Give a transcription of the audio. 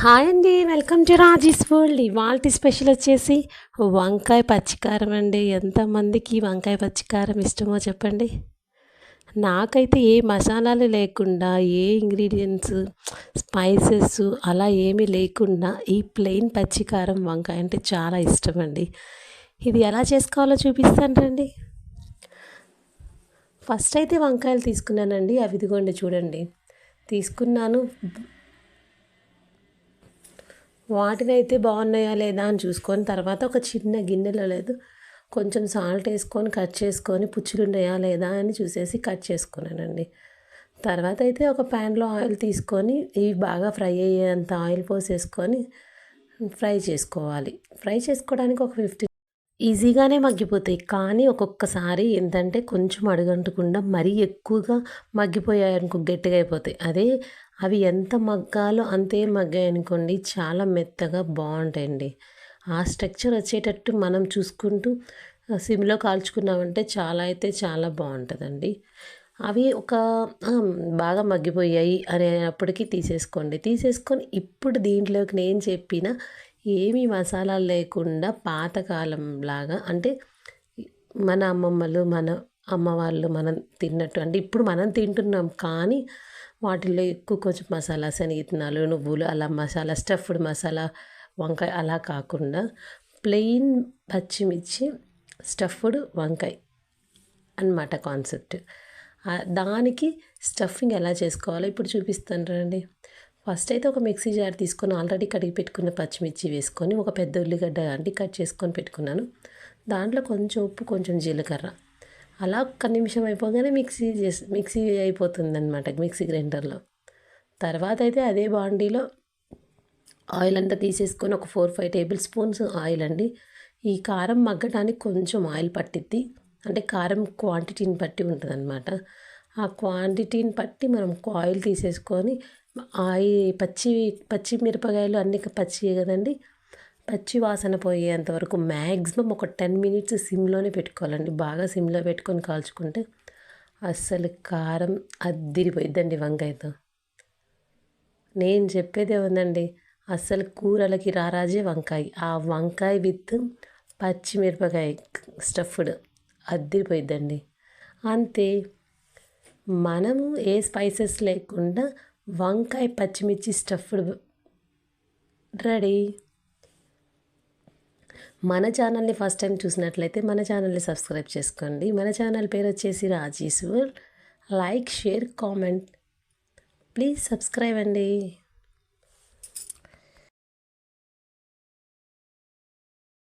Hi అండి welcome to Raji's world. ఇవాళ special వచ్చేసి వంకాయ పచ్చికారం అండి. ఎంతమందికి వంకాయ పచ్చికారం ఇష్టమో చెప్పండి. నాకైతే ఏ మసాలాలు లేకుండా ఏ ఇంగ్రీడియంట్స్ స్పైసెస్ అలా ఏమీ లేకుండా ఈ ప్లెయిన్ పచ్చికారం వంకాయ అంటే చాలా ఇష్టం అండి. ఇది ఎలా చేసుకోవాలో చూపిస్తాను రండి. ఫస్ట్ అయితే వంకాయలు తీసుకున్నానండి. అవి ఇదిగోండి చూడండి. తీసుకున్నాను. వాటిని అయితే బాగున్నాయా లేదా అని చూసుకొని తర్వాత ఒక చిన్న గిన్నెలో లేదు కొంచెం సాల్ట్ వేసుకొని కట్ చేసుకొని పుచ్చులు ఉన్నాయా లేదా అని చూసేసి కట్ చేసుకున్నానండి. తర్వాత అయితే ఒక ప్యాన్లో ఆయిల్ తీసుకొని ఇవి బాగా ఫ్రై అయ్యేంత ఆయిల్ పోసేసుకొని ఫ్రై చేసుకోవాలి. ఫ్రై చేసుకోవడానికి ఒక ఫిఫ్టీ ఈజీగానే మగ్గిపోతాయి. కానీ ఒక్కొక్కసారి ఏంటంటే కొంచెం అడుగంటకుండా మరీ ఎక్కువగా మగ్గిపోయాయి అనుకో గట్టిగా అయిపోతాయి. అదే అవి ఎంత మగ్గాలో అంతే మగ్గాయి అనుకోండి చాలా మెత్తగా బాగుంటాయండి. ఆ స్ట్రక్చర్ వచ్చేటట్టు మనం చూసుకుంటూ సిమ్లో కాల్చుకున్నామంటే చాలా అయితే చాలా బాగుంటుందండి. అవి ఒక బాగా మగ్గిపోయాయి అనేటప్పటికీ తీసేసుకోండి. తీసేసుకొని ఇప్పుడు దీంట్లోకి నేను చెప్పిన ఏమీ మసాలాలు లేకుండా పాతకాలంలాగా అంటే మన అమ్మమ్మలు మన అమ్మ వాళ్ళు మనం తిన్నట్టు అంటే ఇప్పుడు మనం తింటున్నాం కానీ వాటిల్లో ఎక్కువ కొంచెం మసాలా శనగిత్తనాలు నువ్వులు అలా మసాలా స్టఫ్డ్ మసాలా వంకాయ అలా కాకుండా ప్లెయిన్ పచ్చిమిర్చి స్టఫ్డ్ వంకాయ అనమాట కాన్సెప్ట్. దానికి స్టఫింగ్ ఎలా చేసుకోవాలో ఇప్పుడు చూపిస్తాను రండి. ఫస్ట్ అయితే ఒక మిక్సీ జార్ తీసుకొని ఆల్రెడీ కడిగి పెట్టుకున్న పచ్చిమిర్చి వేసుకొని ఒక పెద్ద ఉల్లిగడ్డ అంటి కట్ చేసుకొని పెట్టుకున్నాను. దాంట్లో కొంచెం ఉప్పు కొంచెం జీలకర్ర. అలా ఒక్క నిమిషం అయిపోగానే మిక్సీ చేసి మిక్సీ అయిపోతుందనమాట మిక్సీ గ్రైండర్లో. తర్వాత అయితే అదే బాండీలో ఆయిల్ అంతా తీసేసుకొని ఒక four five table spoons oil అండి. ఈ కారం మగ్గడానికి కొంచెం ఆయిల్ పట్టిద్ది. అంటే కారం క్వాంటిటీని బట్టి ఉంటుంది అనమాట ఆ క్వాంటిటీని బట్టి మనం ఆయిల్ తీసేసుకొని ఆయి పచ్చి పచ్చి మిరపకాయలు అన్ని పచ్చివే కదండి. పచ్చి వాసన పోయేంత వరకు మ్యాక్సిమం ఒక టెన్ మినిట్స్ సిమ్లోనే పెట్టుకోవాలండి. బాగా సిమ్లో పెట్టుకొని కాల్చుకుంటే అస్సలు కారం అద్దిరిపోయిద్దండి వంకాయతో. నేను చెప్పేది ఏముందండి? అస్సలు కూరలకి రారాజే వంకాయ. ఆ వంకాయ విత్ పచ్చిమిరపకాయ స్టఫ్డ్ అద్దిరిపోయిద్దండి. అంతే. మనము ఏ స్పైసెస్ లేకుండా వంకాయ పచ్చిమిర్చి స్టఫ్డ్. రెడీ. మన ఛానల్ని ఫస్ట్ టైం చూసినట్లయితే మన ఛానల్ని సబ్స్క్రైబ్ చేసుకోండి. మన ఛానల్ పేరు వచ్చేసి Rajeshwar. Like share comment. Please subscribe అండి.